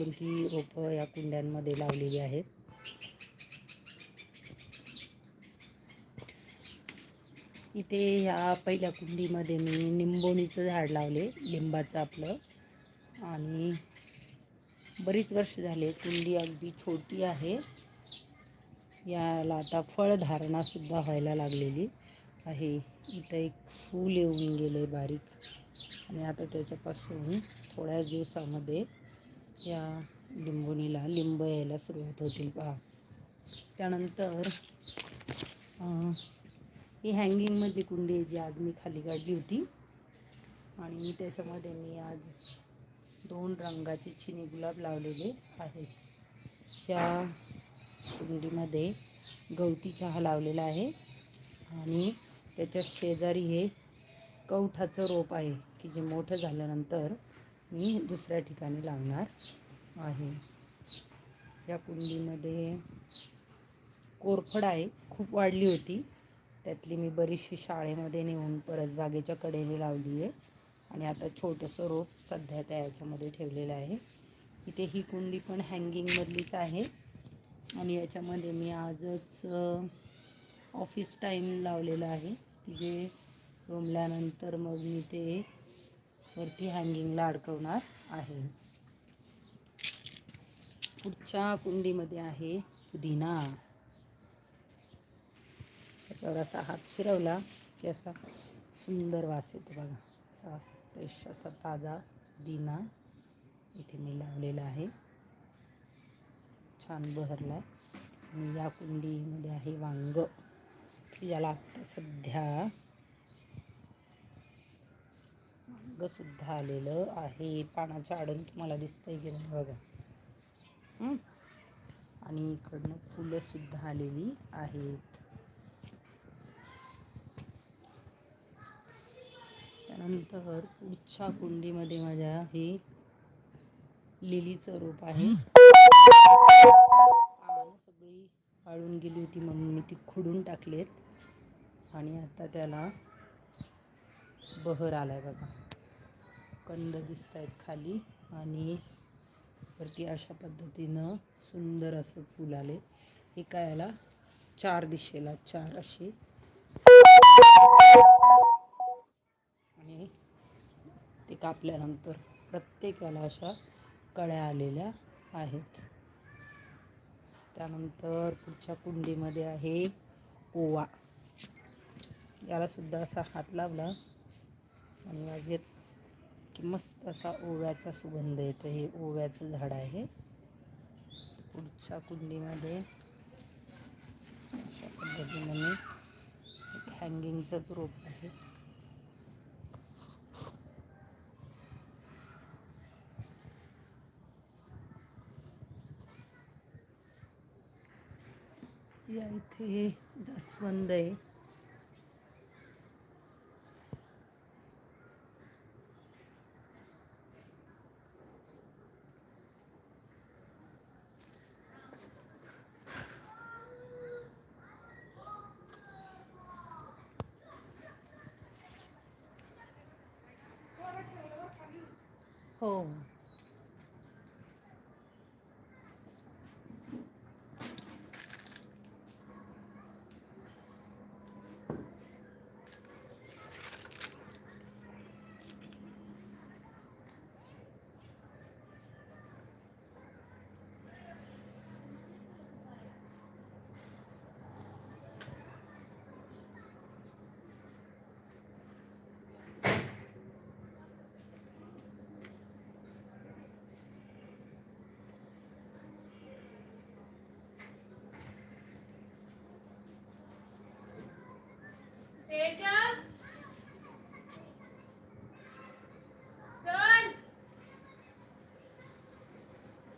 कोणती रोपं या कुंड्यांमध्ये लावलेली आहेत? इथे ह्या पहिल्या कुंडीमध्ये मी निंबोणीचं झाड लावले लिंबाचं आपलं. आणि बरीच वर्ष झाले कुंडी अगदी छोटी आहे. याला आता फळधारणासुद्धा व्हायला लागलेली आहे. इथं एक फूल येऊन गेले बारीक. आणि आता त्याच्यापासून थोड्याच दिवसामध्ये या लिंबोणीला लिंब यायला सुरुवात होतील पहा. त्यानंतर ही हँगिंगमधली कुंडी आहे जी आज मी खाली काढली होती. आणि त्याच्यामध्ये मी आज दोन रंगाचे चिनी गुलाब लावलेले आहेत. त्या कुंडीमध्ये गवती चहा लावलेला आहे. आणि त्याच्या शेजारी हे कवठाचं रोप आहे की जे मोठं झाल्यानंतर मी दुसऱ्या ठिकाणी लावणार आहे. या कुंडीमध्ये कोरफड आहे खूप वाढली होती. त्यातली मी बरीचशी शाळेमध्ये नेऊन परसबागेच्या कडेने लावली आहे. आणि आता छोटंसं रोप सध्या त्या याच्यामध्ये ठेवलेलं आहे. इथे ही कुंडी पण हँगिंगमधलीच आहे. आणि याच्यामध्ये मी आजच ऑफिस टाईम लावलेला आहे. की जे रोमल्यानंतर मग मी ते वरती हँगिंगला अडकवणार आहे. पुढच्या कुंडीमध्ये आहे पुदिना. त्याच्यावर असा हात फिरवला की असा सुंदर वास येतो बघा. असा फ्रेश असा ताजा पुदिना इथे मी लावलेला आहे. छान बहरला आणि या कुंडीमध्ये आहे वांग. ज्याला आत्ता सध्या वांग सुद्धा आलेलं आहे. पानाच्या आडून तुम्हाला दिसतंय की नाही बघा. आणि इकडनं फुलं सुद्धा आलेली आहेत. त्यानंतर पुढच्या कुंडीमध्ये माझ्या हे लिलीचं रोप आहे. सगळी वाळून गेली होती म्हणून मी ती खुडून टाकलेत. आणि आता त्याला बहर आलाय बघा. कंद दिसत आहेत खाली आणि वरती अशा पद्धतीनं सुंदर असं फुल आले. एका याला? चार दिशेला चार असे. आणि ते कापल्यानंतर प्रत्येकाला अशा कळ्या आलेल्या आहेत. त्यानंतर पुढच्या कुंडीमध्ये आहे ओवा. याला सुद्धा असा हात लावला. आणि वाजेत की मस्त असा ओव्याचा सुगंध येतो. हे ओव्याचं झाड आहे. पुढच्या कुंडीमध्ये अशा पद्धतीने मी एक हँगिंगचंच रोप आहे. या इथे जास्वंद आहे. हो तेजा